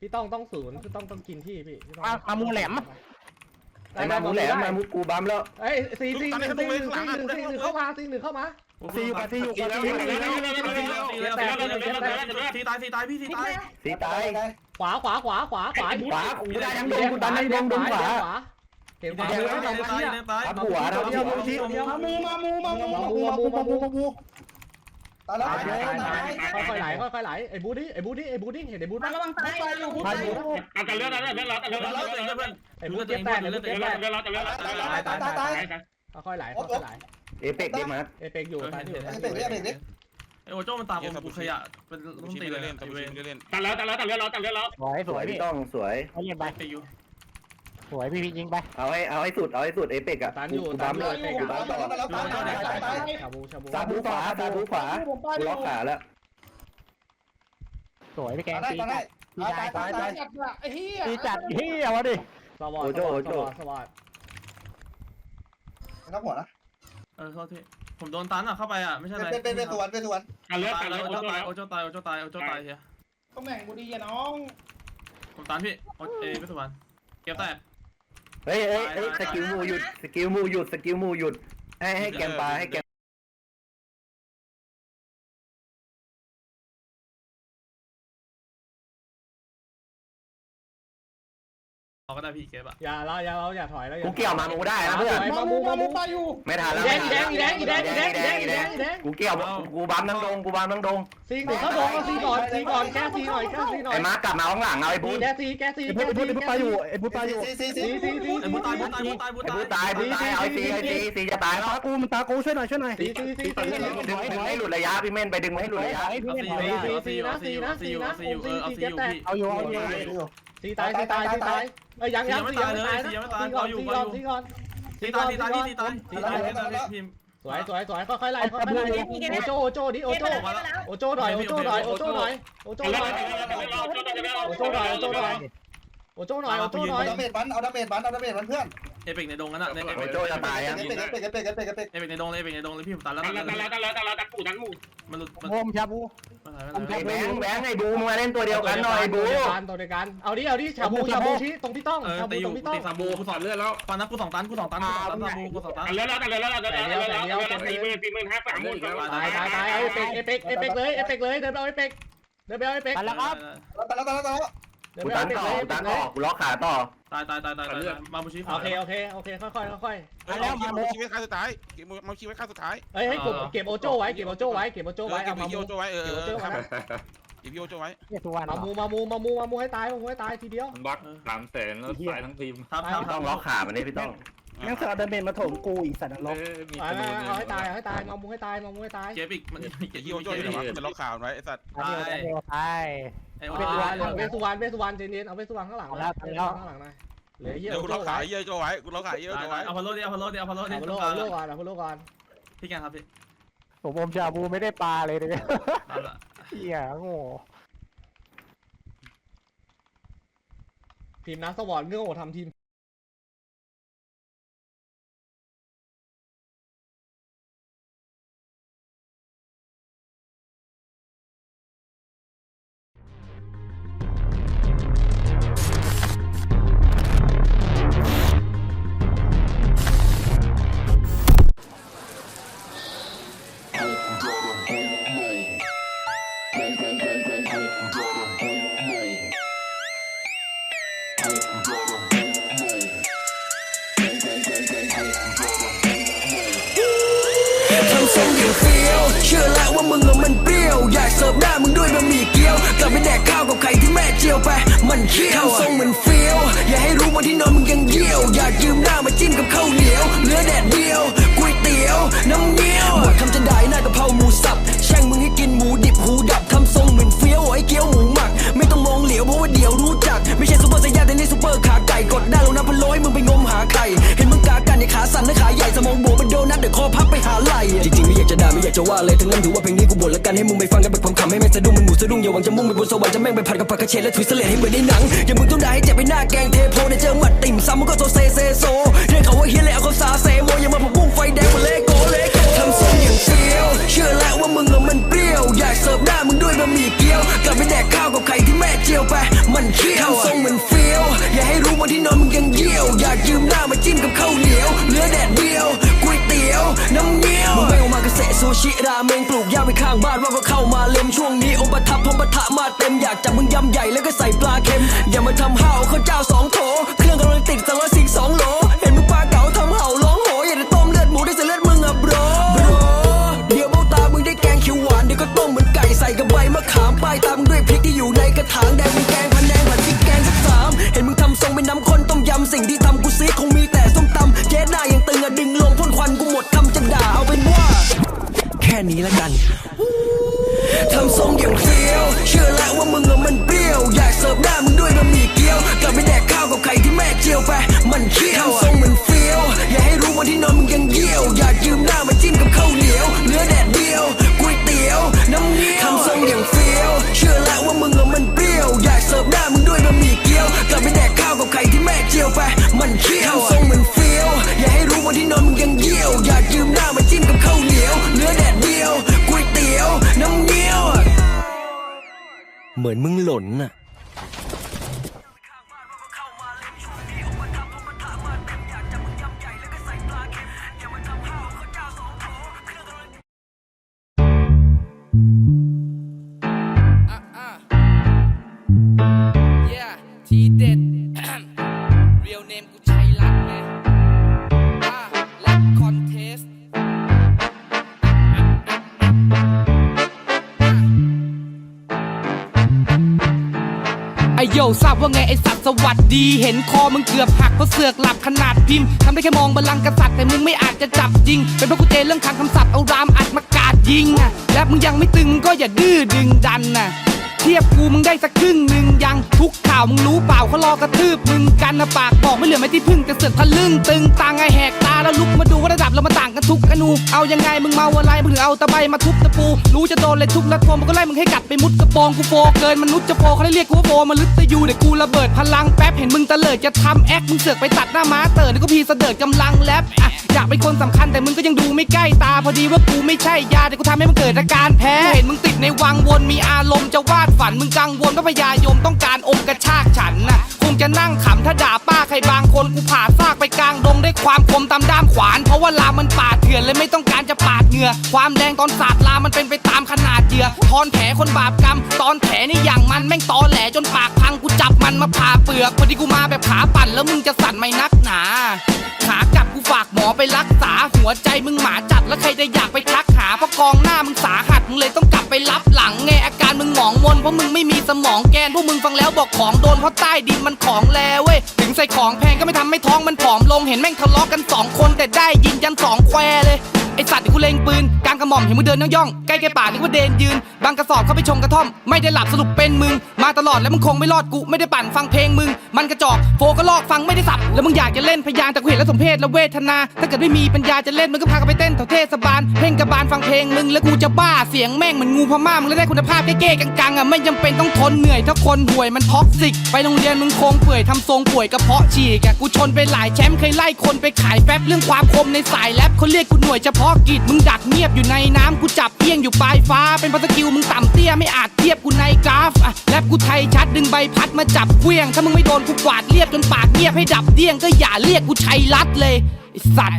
พี่ต้องต้องศูนย์คือต้องต้องกินที่พี่พี่ต้องมามามูแหลม ไอ้มาหมูแหลมมาหมูกูบัมแล้วเอ้ยซีซีหนึ่งซีหนึ่งซีหนึ่งซีหนึ่งเข้ามาซีหนึ่งเข้ามาซีอยู่กับซีอยู่กับซีอยู่กับซีทีตายทีตายพี่ทีตายสีตายขวาขวาขวาขวาขวาขวากูได้ยังโดนกูดันให้โดนโดนขวาเห็นขวามือไหมตายเห็นขวาตายทับหัวทับหัวมามูมามูมามูมามูมามูมามู มามูตายแล้วค่อยๆไหลค่อยๆไหลไอ้บูดี้ไอ้บูดี้ไอ้บูดี้เห็นไอ้บูดไหมระวังตายมาอยู่เอากันเลือดเอาเลือดเอาเลือดเอาเลือดเอาเลือดเอาเลือดไอ้บูดเจ็บแตกไอ้บูดเจ็บเอาแตเลือดกเอาเลือดเอาเลือดเอาเลือดตายตายตายตายค่อยๆไหลค่อยๆไหลเอเปกเดมาร์เอเป็กอยู่ตายอยู่ไอ้เป็ดเนี่ยเป็ดเนี่ยไอ้โอโจ้มันตามกูขยะเป็นตะต้บูนชิตีไม่เลได้ยเล่นตะบูชิไม่ได้เล่นตัดแล้วตัดแล้วตัดแล้วตัดแล้วสวยสสววยยพี่พี่ต้องสวยให้เล่นไปไปอยู่ส วยพี่พี่ยิงไปเอาให้เอาให้สุดเอาให้สุดเอเปกอะตันอยู่กูตับันมอยู่แล้วเอเป็กกูบัมต่อตายตายตายตายชาบูชาบูซาบูขวาซาบูขวากูล็อกขาแล้วสวยพี่แกงตายตีตายจัดตายตายตายตีจัดเฮียวะดิสวอตสวอตสวอตนักหัวนะเออโทษทีผมโดนตันอะเข้าไปอะไม่ใช่อะไรเป็นเป็นเป็นสวนเป็นสวนตัดเลือดตาตัยดแล้เลืวอดโอโจ้ตายโอโจ้ตายโอโจ้ตายโอโจ้ตายเฮียตำแหน่งกูดีอะน้องผมตันพี่โอเอไม่สุวรรณเก็บแตก เฮ้ยเฮ้ยเฮ้ยสกิลมูหยุดสกิลมูหยุดสกิลมูหยุด ให้ให้แกมปลาให้แกมเราก็ได้ พี่เก็บอะอย่าเราอย่าเราอย่าถอยแล้วกูเกี่ยวมามูได้นะเพื่อนมามูมามูไม่ทันแล้วแดงแดงแดงแดงแดงแดงแดงแดงกูเกี่ยวกูบัมทั้งดงกูบัมทั้งดงซีหนึ่งเข้าดงซีก่อนซีก่อนแก้ซีหน่อยแก้ซีหน่อยไอ้มาร์กกลับมาข้างหลังเอาไอ้บูซีธแก้ซีแก้ซีไอ้พุทธไอ้พุทธไอ้พุทธตายอยู่ไอ้พุทธตายอยู่ซีซีซีซีซีซีไอ้บูตายบูตายบูตายบูไอ้บูธตาตายยบูธตายเอาไอ้ซีไอ้ซีซีจะตายแล้วตากูมันตากูช่วยหน่อยช่วยหน่อยซีซีซีซีดึงดึงให้หลุดระยะพี่เม่นไปดึงให้หลุดระยะไอ้พี่เอาเล่นซีหน่อยอยู่เอาซีอยู่เอาซีอยู่เอาซีอยู่เอาซีอยู่เออเอาซีอยู่พี่เอาอยู่เอาอยู่ซีตายซีตายซีตายเอ้ยยังยังซียังไม่ตายนะซีก่อนซีก่อนซีก่อนทีตายทีตายพี่ทีตายทีตายทีตายพี่พิมสวยสวยสวยค่อยๆไล่ค่อยๆไล่โอโจโอโจดิโอโจโอโจหน่อยโอโจหน่อยโอโจหน่อยโอโจตัดหเลืน่ออดยตัดเลือดตัดเลือดโอโจหน่อยโอโจหน่อยโอโจหน่อยโอโจหน่อยโอโจหน่อยเอาดาเมจมันเอาดาเมจมันเอาดาเมจมันเพื่อน เอเปกในดงนั้นอะในเอโอเปกโจจะตายเออะ เป็กเอเป็กเอเป็กเอเป็กเอเป็กเอเปกในดงเลยเอเปกในดงเลยพี่ผมตันแล้วตัดเลือดตัดเลือดตัดเลือดตัดเลือดตัดกูตัดหมูมันหลุดมันโฮมชาบูมันหายไปไอ้แล้วแบงค์แบงค์ไอ้บูมึงมาเล่นตัวเดียวกันหน่อยบูตัวเดียวกันตัวเดียวกันเอาดิเอาดิชาบูชาบูชี้ตรงพี่ต้องเออชาบูตีอตรยู่งพี่ต้องตีซาบูกูสอนเลือดแล้วตอนนั้นกูสองตันกูสองตันกูสองตันซาบูกูสองตันตัดเลือดแล้วตัดเลือดแล้วตัดเลือดแล้วตัดเลือดแล้วสี่หมื่นสี่หมื่นห้าสามหมื่นตายตายตายเอาเอเป็กเอเป็กเอเป็กเลยเอเป็กเลยเดินไปเอาเอเป็กเดินไปเอาเอเป็กไปแล้วครับตายแล้วตายแล้วตายแล้วเดิน กูไปตัเอานเอเป็กต่อเลยกูตันต่อกูล็อกขาต่อตายตายตายตายมาบูชิโอเคโอเคโอเคค่อยๆค่อยเฮ้ยเอามาชีวิตขั้นสุดท้ายมาชีวิตขั้นสุดท้ายๆเฮ้ยให้เก็บโอโจไว้เก็บโอโจไว้เก็บโอโจไว้เก็เอาบมาพี่มูโอโจไว้เออเก็บโอโจไว้เก็บพี่โอโจไว้เฮียสุวรรณมามูมามูมามูมามูให้ตายมามูให้ตายทีเดียวมันบักสามแสนแล้วตายทั้งทีมทับทับต้องล็อกขามันนี่พี่ต้องแม่งเสือเดินเป็นมาถมกูอีกสัตว์นรกมีเอาจำนวนเอาให้ตายเอาให้ตายมามูให้ตายมามูให้ตายเก็บอีกมันเก็บพี่โอโจอยู่ไหนวะเป็นล็อกข่าวไว้ไอ้สัตว์ตายเดียวตายไอ้ เอาโอเวสุวรรณเวสุวรรณเวสุวรรณเจนเย็นเอาเวสุวรรณข้างหลังนะข้างหลังหน่อยเหลือเยี่ยเดี๋ยวโอกูโจล็อกขาไว้เยอะโจไว้กูล็อกขาเยอะโจไว้เอาพอลโลดิเอาพอลโลดิเอาพอลโลดิเอาตโลรงกกลาเอางโลกก่อนเอาโลกก่อนพี่แกครับพี่ผมอมชาบูไม่ได้ปลาเลยเนี่ยตามละเฮียโง่ทีมนักสวอร์เงื่อนทำทีม ทำทรงอย่างเฟี้ยวเชื่อแล้วว่ามึงอะมันเปรี้ยว อยากเสิร์ฟหน้ามึงด้วยบะหมี่เกี๊ยวกลับไปแดกข้าวกับไข่ที่แม่เจียวไป มันเคี้ยวทำทรงเหมือนเฟี้ยว อย่าให้รู้ว่าที่นอนมึงยังเยี่ยว อยากยืมหน้ามาจิ้มกับข้าวเหนียวเนื้อแดด จะว่าเลยทั้งนั้นถือว่าเพลงนี้กูบ่นละกันให้มึงไปฟังกันแบบความขำให้แม่สะดุ้งมันหมูสะดุ้งอย่าหวังจะมุ่งไปบนสวรรค์จะแม่งไปผัดกับผักกระเฉดและถุยเสลดให้เหมือนในหนังอย่ามึงต้องได้ให้เจ็บไปหน้าแกงเทโพในเจอหมัดติ่มซ้ำมึงก็โซเซเซโซเรียกเขาว่าเฮียเลยเอาเขาซา ไปข้างบ้านว่าก็เข้ามาเล็มช่วงนี้องค์ประทับพมปะทะมาเต็มอยากจับมึงยำใหญ่แล้วก็ใส่ปลาเค็ม อย่ามาทำห้าวข้าวเจ้าสองโถ เครื่องกำลังติดสังละสิงสองโหล เห็นมึงปลาเก๋าทำเห่าร้องโหอยากจะต้มเลือดหมูได้เสียเลือดมึงอะบรเดี๋ยวเบ้าตามึงได้แกงเขียวหวานเดี๋ยวก็ต้มเหมือนไก่ใส่กับใบมะขามป้ายตามด้วยพริกที่อยู่ในกระถางแดงมึงแกงพันแดงผัดพริกแกงสักสามเห็นมึงทำทรงเป็นน้ำข้นต้มยำสิ่งที่ทำกูซีคงมีแต่ส้มตำเจ๊หน้ายังตึงอะดึงลงพ่นควันกูหมดคำจะด่าเอา ค่นี้ละกันทำทรงอย่างเฟี้ยว เชื่อแล้วว่ามึงอะมันเปรี้ยว อยากเสิร์ฟหน้ามึงด้วยบะหมี่เกี๊ยวกลับไปแดกข้าวกับไข่ที่แม่เจียวไปมันเคี้ยวทำทรงเหมือนเฟี้ยว อย่าให้รู้ว่าที่นอนมึงยังเยี่ยว อยากยืมหน้า เหมือนมึงหล่นน่ะ ทราบว่าไงไอสัตว์สวัสดี เห็นคอมึงเกือบหักเพราะเสือกหลับขนาดพิมพ์ทำได้แค่มองบัลลังก์กษัตริย์แต่มึงไม่อาจจะจับจริง เป็นเพราะกูเจเรื่องคางคำศัพท์เอารามอัดมากาดยิงอะและมึงยังไม่ตึงก็อย่าดื้อดึงดันนะ ทียบกูมึงได้สักครึ่งหนึ่งยังทุกข่าวมึงรู้เปล่าเขารอกระทืบมึงกันนะปากบอกไม่เหลือไม่ที่พึ่งแต่เสือกทะลึ่งตึงตังไอแหกตาแล้วลุกมาดูว่าระดับเรามาต่างกันทุกอนูเอายังไงมึงเมาอะไรมึงถึงเอาตะไบมาทุบตะปู รู้จะโดนเลยทุบแล้วทวงมันก็ไล่มึงให้กลับไปมุดกระโปรงกูโฟเกินมนุษย์จะโฟเขาได้เรียกกูว่าโฟมาลึกต่อยู่เดี๋ยวกูระเบิดพลังแป๊บเห็นมึงตะเลิดจะทำแอคมึงเสือกไปตัดหน้าม้าเติร์ดนี่ก็พีเสดิร์ดกำลังแรปอะอยากเป็นคนสำคัญแต่มึงก็ยังดูไม่ใกล้ตาพอดีว่ากูไม่ใช่ยาแต่กูทำให้มึงเกิดอาการแพ้เห็นมึงติดในวังวนมีอารมณ์จะวาดฝันมึงกังวลว่าพญายมต้องการอมกระชากฉันนะคงจะนั่งขำถ้าด่าป้าใครบางคนกูผ่าซากไปกลางดงด้วยความคมตามด้ามขวาน เพราะว่าลามันปาดเถื่อนเลยไม่ต้องการจะปาดเหงื่อความแรงตอนสาดลามันเป็นไปตามขนาดเหยื่อทอนแผลคนบาปกรรม ตอนแผลนี่อย่างมันแม่งตอแหลจนปากพังกูจับมันมาผ่าเปลือกพอดีกูมาแบบขาปั่นแล้วมึงจะสั่นไหมนักหนาขากลับกูฝากหมอไปรักษาหัวใจมึงหมาจัดแล้วใครจะอยากไปทักหาเพราะกองหน้ามึงสาหัสมึงเลยต้องกลับไปรับ วลเพราะมึงไม่มีสมองแกนพวกมึงฟังแล้วบอกของโดนเพราะใต้ดินมันของแล้วเว้ยถึงใส่ของแพงก็ไม่ทำให้ท้องมันผอมลงเห็นแม่งทะเลาะกันสองคนแต่ได้ยินยันสองแควเลย ไอสัตว์ที่กูเล็งปืนกลางกระหม่อมเห็นมึงเดินย่องๆใกล้แกป่านึกว่าเดนยืน บางกระสอบเข้าไปชงกระท่อม ไม่ได้หลับสรุปเป็นมึง มาตลอดแล้วมึงคงไม่รอดกูไม่ได้ปั่นฟังเพลงมึง มันกระจอกโฟก็ลอกฟังไม่ได้สับ แล้วมึงอยากจะเล่นพยางแต่กูเห็นแล้วสมเพศและเวทนา ถ้าเกิดไม่มีปัญญาจะเล่นมึงก็พากันไปเต้นแถวเทศบาลเพ่งกระบาลฟังเพลงมึงแล้วกูจะบ้าเสียงแม่งเหมือนงูพม่ามึงแล้วได้คุณภาพเก้ๆกังๆอะไม่จำเป็นต้องทนเหนื่อยถ้าคนห่วยมันท็อกซิก ไปโรงเรียนมึงคงเปื่อยทำทรงป่วยกระเพาะฉีกอะกูชนไปหลายแชมป์เคยไล่คนไปขายแฟบเรื่องความคมในสายแรปเขาเรียกกูหน่วยเฉพาะกิจมึงดักเงียบอยู่ในน้ำกูจับเพี้ยงอยู่ปลายฟ้า เป็นพัสกิลมึงต่ำเตี้ยไม่อาจเทียบกูในกราฟอะแลบกูไทยชัดดึงใบพัดมาจับเพียง ถ้ามึงไม่โดนกูกวาดเรียบจนปากเงียบให้ดับเดี้ยงก็อย่าเรียกกูชัยรัดเลยไอสัตว์